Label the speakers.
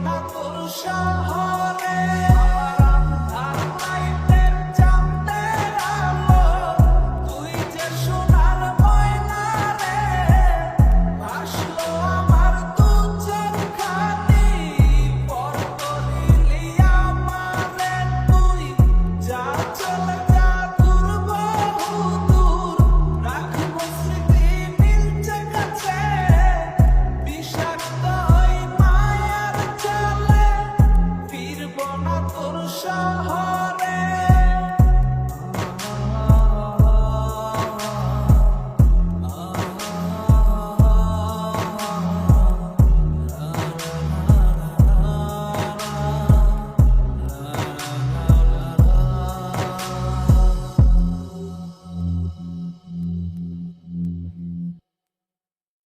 Speaker 1: Yoldan vuruşa